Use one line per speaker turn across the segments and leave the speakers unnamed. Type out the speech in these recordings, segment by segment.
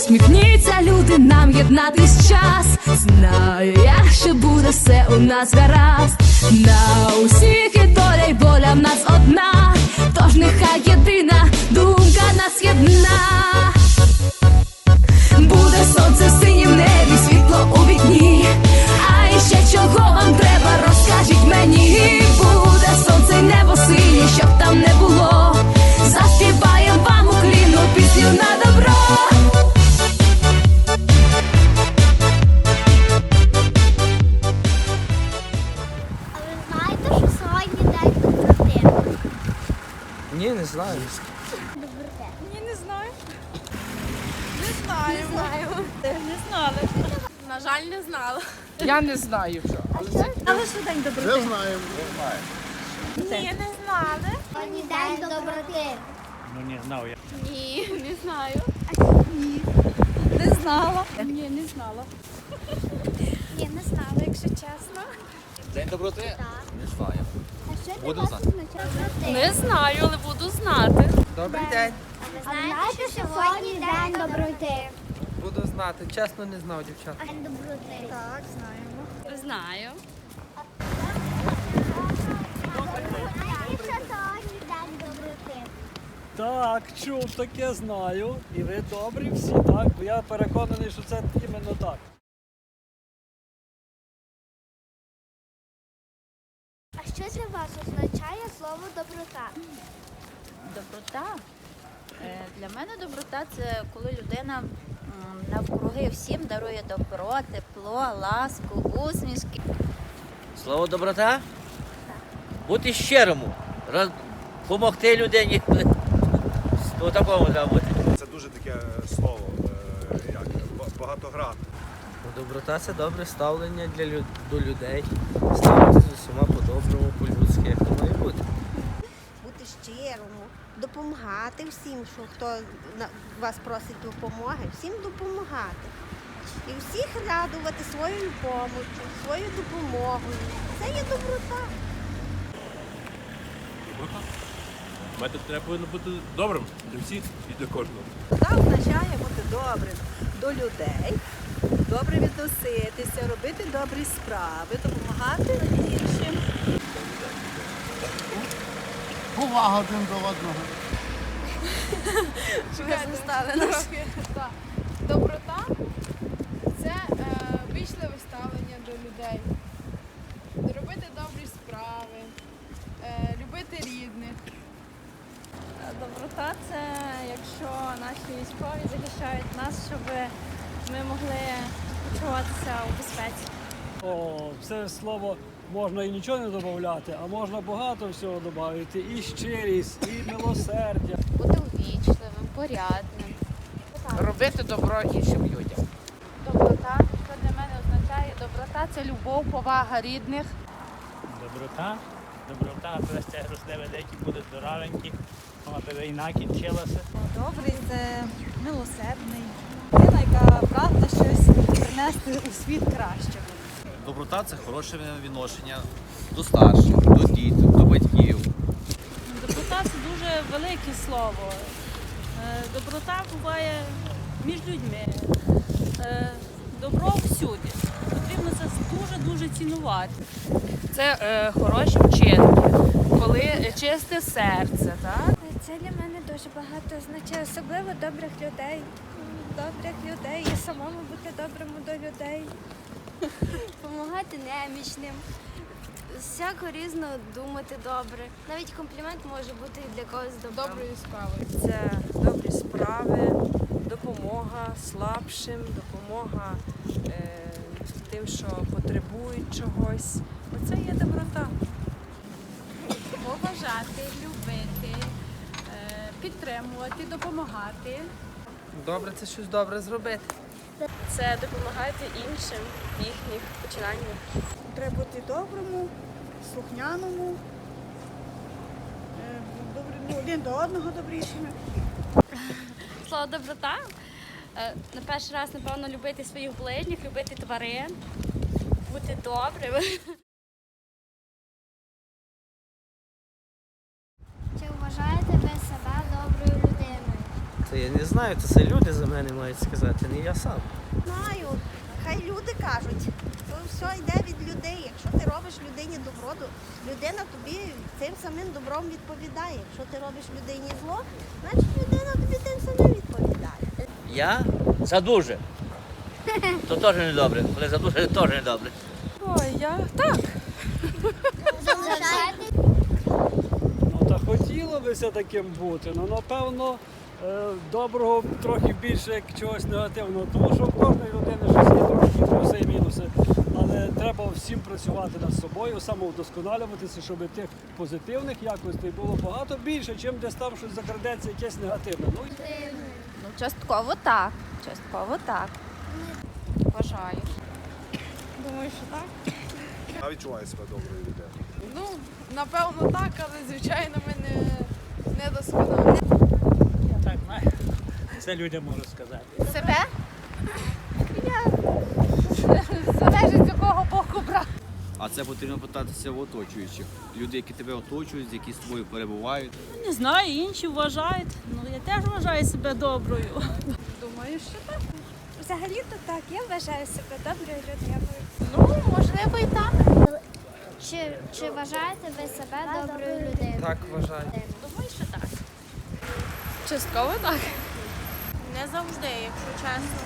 Усміхніться, люди, нам єднатись час. Знаю, якщо буде все у нас гаразд. На усіх і доля й боля в нас одна. Тож нехай єдина думка нас єдна.
Ні, не знаю.
Ні, не знаю. Не знаю. Не знаю. Не знали. На жаль, не знала.
Я не знаю що.
Але що день доброти?
Вже знаємо.
Ні, не знали.
Сьогодні день доброти.
Ну не знав я.
Ні, не знаю. Ні. Не знала. Ні, не знала. Ні, не знала, якщо чесно.
День доброти?
Так.
Не знаю. Буду знати.
Не знаю, але буду знати.
Добрий день.
А ви знаєте, що сьогодні день доброти?
Буду знати. Чесно не знав, дівчата.
День доброти. Так, знаємо.
Знаю.
Так, чув, таке знаю. І ви добрі всі, так? Бо я переконаний, що це іменно так.
Що для вас означає слово доброта?
Доброта. Е, Для мене доброта це коли людина навкруги всім дарує добро, тепло, ласку, усмішки.
Слово доброта? Бути щирому, допомогти людині. У такому треба бути.
Це дуже таке слово, е, як ба- багатогранне.
Ну, Доброта це добре ставлення для лю- до людей. Ставитися з усіма по-доброму, по-людськи, як то має бути.
бути щирому, допомагати всім, що хто вас просить допомоги, всім допомагати. І всіх радувати своєю допомогою, своєю допомогою. Це є доброта. Доброта?
Метод треба повинен бути добрим для всіх і для кожного.
Та означає бути добрим до людей, добре відноситися, робити добрі справи, допомагати іншим.
Повага один до одного.
Трохи, так. Доброта це е, вічливе ставлення до людей. Робити добрі справи, е, любити рідних. Доброта це якщо наші військові захищають нас, щоб ми могли почуватися у безпеці.
О, це слово можна і нічого не додати, а можна багато всього додати. І щирість, і милосердя.
Бути увічливим, порядним.
Робити добро іншим людям.
Доброта, що для мене означає? Доброта це любов, повага рідних.
Доброта. Доброта, то це росте великі, буде здоровенькі, аби війна кінчилася.
Добрий це милосердний, прагне щось принести у світ кращого.
Доброта це хороше відношення до старших, до дітей, до батьків.
Доброта це дуже велике слово. Е, Доброта буває між людьми. Е, Добро всюди. Потрібно це дуже-дуже цінувати. Це е, хороші вчинки, коли чисте серце, так?
Це для мене дуже багато означає, особливо добрих людей. Добрих людей і самому бути добрим до людей. Помагати немічним. Всяко різно думати добре. Навіть комплімент може бути і для когось добрим.
Доброї справи.
Це добрі справи, допомога слабшим, допомога е, тим, що потребують чогось. Оце є доброта.
Поважати, любити, е, підтримувати, допомагати.
Добре, це щось добре зробити.
Це допомагати іншим в їхніх починаннях.
Треба бути доброму, слухняному, е, добрі- ну, один до одного добрішими.
Слово доброта. Е, На перший раз, напевно, любити своїх ближніх, любити тварин, бути добрим.
Та я не знаю, то це люди за мене мають сказати, не я сам.
Знаю, хай люди кажуть. То все йде від людей. Якщо ти робиш людині добро, то людина тобі тим самим добром відповідає. Якщо ти робиш людині зло, значить людина тобі тим самим відповідає.
Я за дуже. То теж не добре, коли за дуже теж не добре.
Ой, я так.
Ну та хотіло бися таким бути. Ну напевно доброго трохи більше як чогось негативного. Тому що в кожної людини щось є трохи плюси і мінуси. Але треба всім працювати над собою, самовдосконалюватися, щоб тих позитивних якостей було багато більше, чим десь там щось закрадеться якесь негативне. Ну, і
Ну, частково так. Частково так. Вважаю.
Думаю, що так.
Я відчуваю себе доброю людиною.
Ну, напевно, так, але звичайно ми не, не досконалі.
Це людям можу сказати.
Себе?
Залежить з якого боку брати.
А це потрібно питатися в оточуючих. Люди, які тебе оточують, які з тобою перебувають.
Не знаю, інші вважають. Ну я теж вважаю себе доброю.
Думаю, що так.
Взагалі-то так, я вважаю себе доброю людиною.
Ну, можливо, і так.
Чи, чи вважаєте ви себе доброю людиною?
Так вважаю.
Думаю, що так.
Частково так.
Не завжди, якщо чесно.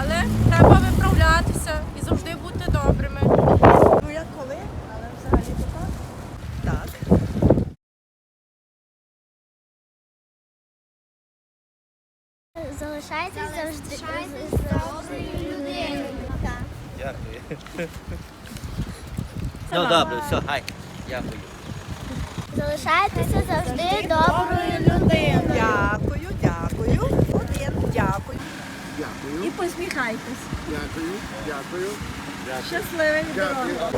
Але треба виправлятися і завжди бути добрими.
Ну як коли, але взагалі то так. Так.
Залишайтесь завжди доброю людиною.
Дякую. Ну добре, все, хай. Дякую.
Залишайтеся завжди доброю людиною.
Дякую. Один, дякую. Дякую.
І посміхайтесь.
Дякую, дякую.
Щасливих дорог.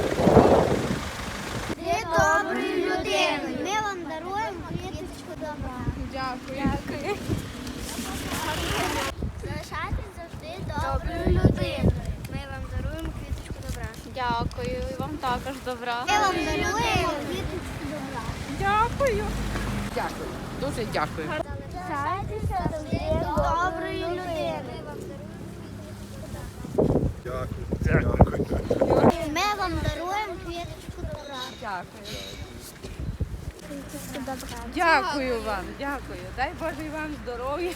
Ти доброю людиною. Ми вам даруємо квіточку добра.
Дякую.
Дякую. Залишайтесь завжди доброю людиною. Ми вам даруємо квіточку добра.
Дякую, і вам також добра.
Ми вам даруємо квіточку добра.
Дякую.
Дякую. Дуже дякую.
Доброю людиною.
Дякую. Дякую.
Ми вам даруємо квіточку добра.
Дякую.
Квіточку добра.
Дякую вам, дякую. Дай Боже і вам здоров'я.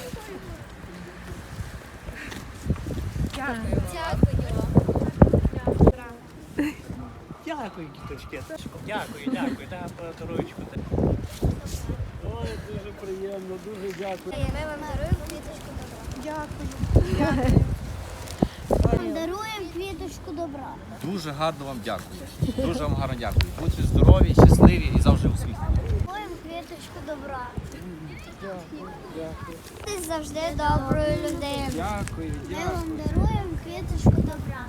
Дякую.
Дякую, діточки. Дякую, дякую. Та ручку. Дуже приємно, дуже дякую.
Ми вам даруємо квіточку добра. Дякую. Вам даруємо квіточку добра.
Дуже гарно вам дякую. Дуже вам гарно дякую. Будьте здорові, щасливі і завжди усміхнені.
Даруємо квіточку добра. Ти завжди доброю людиною.
Дякую,
Ми вам даруємо квіточку добра.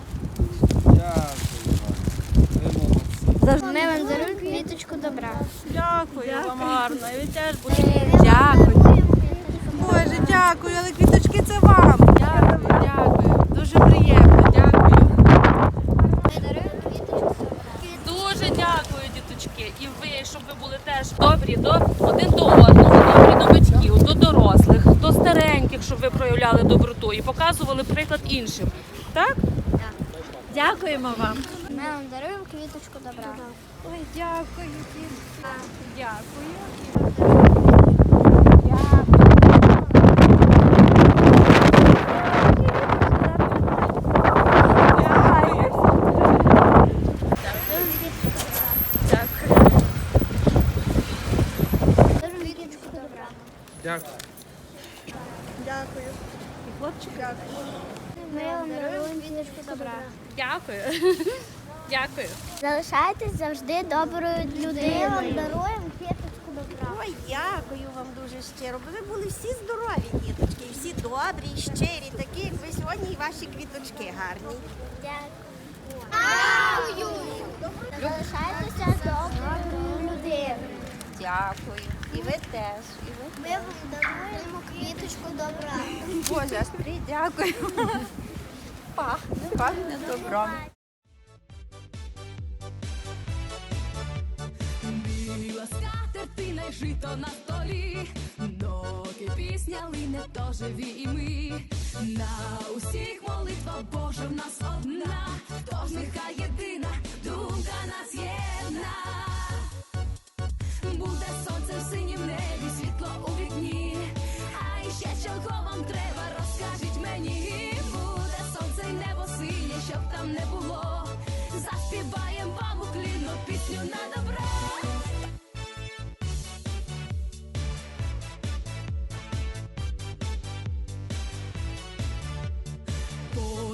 Ми вам даруємо квіточку добра.
Дякую вам гарно. І ви теж будете.
Дякую.
Боже, дякую, але квіточки це вам.
Дякую, дякую. Дуже приємно, дякую.
Ми даруємо квіточку.
Дуже дякую, діточки. І ви, щоб ви були теж добрі до один до одного, добрі до батьків, до дорослих, до стареньких, щоб ви проявляли доброту і показували приклад іншим. Так?
Дякуємо вам.
Ми вам даруємо квіточку добра.
Ой, дякую, квіточка. Дякую.
Дякую.
Дякую. І хлопчик, дякую.
Ми вам даруємо квіточку добра.
Дякую. Дякую.
Залишайтесь завжди доброю людиною. Ми вам даруємо квіточку добра.
Ой, дякую вам дуже щиро. Бо ви були всі здорові, діточки, всі добрі, щирі, такі, як ви сьогодні, і ваші квіточки гарні.
Дякую. Залишайтеся доброю людиною.
Дякую. І ви теж. І ви
Ми вам даруємо квіточку добра.
Боже, аж дякую. Пахне, пахне добром.
Біла скатертина й жито на столі, наші пісня лине то живі і ми. На усіх молитва Божа в нас одна, тож нехай єдина думка нас єдна.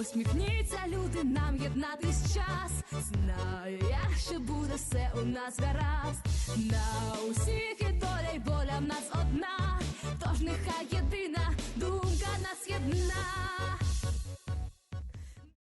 Посміхніться, люди, нам єднатись час. Знаю що буде все у нас гаразд. На усіх і доля, й воля в нас одна. Тож нехай єдина думка нас єдна.